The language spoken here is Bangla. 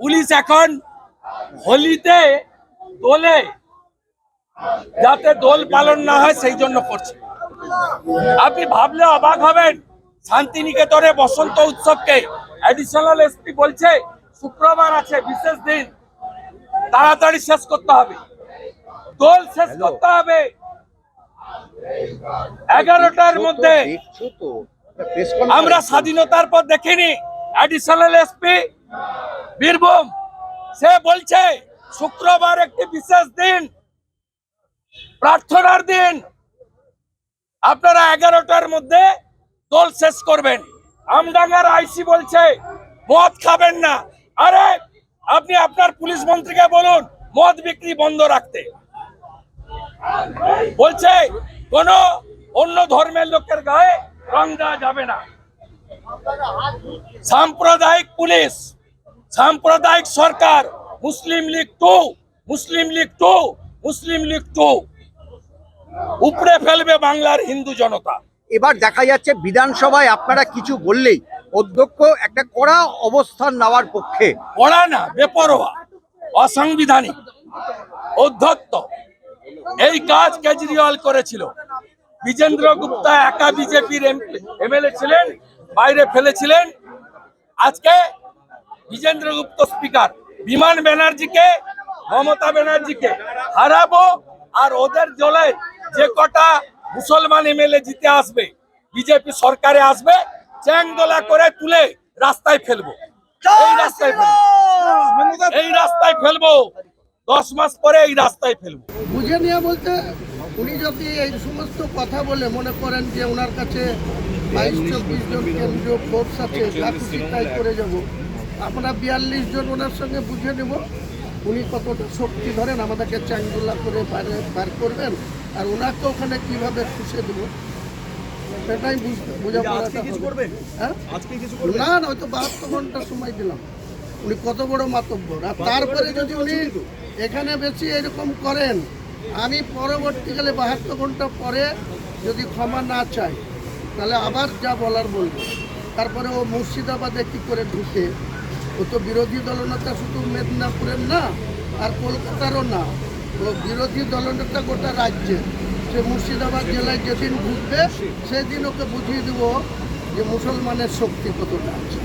পুলিশ এখন হোলিতে দোলে যাতে দোল পালন না হয় সেই জন্য করছে আপনি ভাবলে অবাক হবেন শান্তিনিকেতনে বসন্ত উৎসবকে অ্যাডিশনাল এসপি বলছে শুক্রবার আছে বিশেষ দিন তাড়াতাড়ি শেষ করতে হবে দোল শেষ করতে হবে এগারোটার মধ্যে আমরা স্বাধীনতার পর দেখিনি অ্যাডিশনাল এসপি বীরভূম, সে বলছে, শুক্রবার একটি বিশেষ দিন, প্রার্থনার দিন। আপনারা এগারোটার মধ্যে দোল শেষ করবেন। আমডাঙ্গার আইসি বলছে, মদ খাবেন না। আরে, আপনি আপনার পুলিশ মন্ত্রীকে বলুন, মদ বিক্রি বন্ধ রাখতে। বলছে, কোন অন্য ধর্মের লোকের গায়ে রং দেওয়া যাবে না। সাম্প্রদায়িক পুলিশ সাম্প্রদায়িক সরকার মুসলিম লীগ টু মুসলিম লীগ টু মুসলিম লীগ টু। উপড়ে ফেলবে বাংলার হিন্দু জনতা। এবার দেখা যাচ্ছে বিধানসভায় আপনারা কিছু বললেই অধ্যক্ষ একটা কড়া অবস্থান নেওয়ার পক্ষে। কড়া না বেপরোয়া অসাংবিধানিক। অধ্যত্ত এই কাজ কেজরিওয়াল করেছিল। বিজেন্দ্র গুপ্তা একা বিজেপির এমএলএ ছিলেন বাইরে ফেলেছিলেন। আজকে বিজেন্দ্র গুপ্ত স্পিকার, বিমান ব্যানার্জিকে, মমতা ব্যানার্জিকে হারাবো আর ওদের দলে যে কটা মুসলমান এমএলএ জিতে আসবে, বিজেপি সরকারে আসবে, চ্যাংদোলা করে তুলে রাস্তায় ফেলব। এই রাস্তায় ফেলব। এই রাস্তায় ফেলব। দশ মাস পরে এই রাস্তায় ফেলব। বুঝে নিয়ে বলতে উনি যদি এই সমস্ত কথা বলে মনে করেন যে ওনার কাছে বাইশ, চব্বিশ জন কেন্দ্রীয় ফোর্স আছে করে যাব আমরা বিয়াল্লিশ জন ওনার সঙ্গে বুঝে নেব। উনি কতটা শক্তি ধরেন আমাদেরকে চ্যাংদোলা করে বাইরে বার করবেন আর ওনাকে ওখানে কীভাবে খুশে দেবো? সেটাই বুঝতে হবে। হ্যাঁ? না না হয়তো বাহাত্তর ঘণ্টা সময় দিলাম। উনি কত বড় মাতব্বর। আর তারপরে যদি উনি এখানে বেশি এরকম করেন আমি পরবর্তীকালে বাহাত্তর ঘণ্টা পরে যদি ক্ষমা না চাই তাহলে আবার যা বলার বলব। তারপরে ও মুর্শিদাবাদে কী করে ঢুকে ও তো বিরোধী দলনেতা শুধু মেদিনীপুরের না, আর কলকাতারও না। ও বিরোধী দলনেতা গোটা রাজ্যের সে মুর্শিদাবাদ জেলায় যেদিন ঘুরবে, সেদিন ওকে বুঝিয়ে দেবো যে মুসলমানের শক্তি কতটা আছে।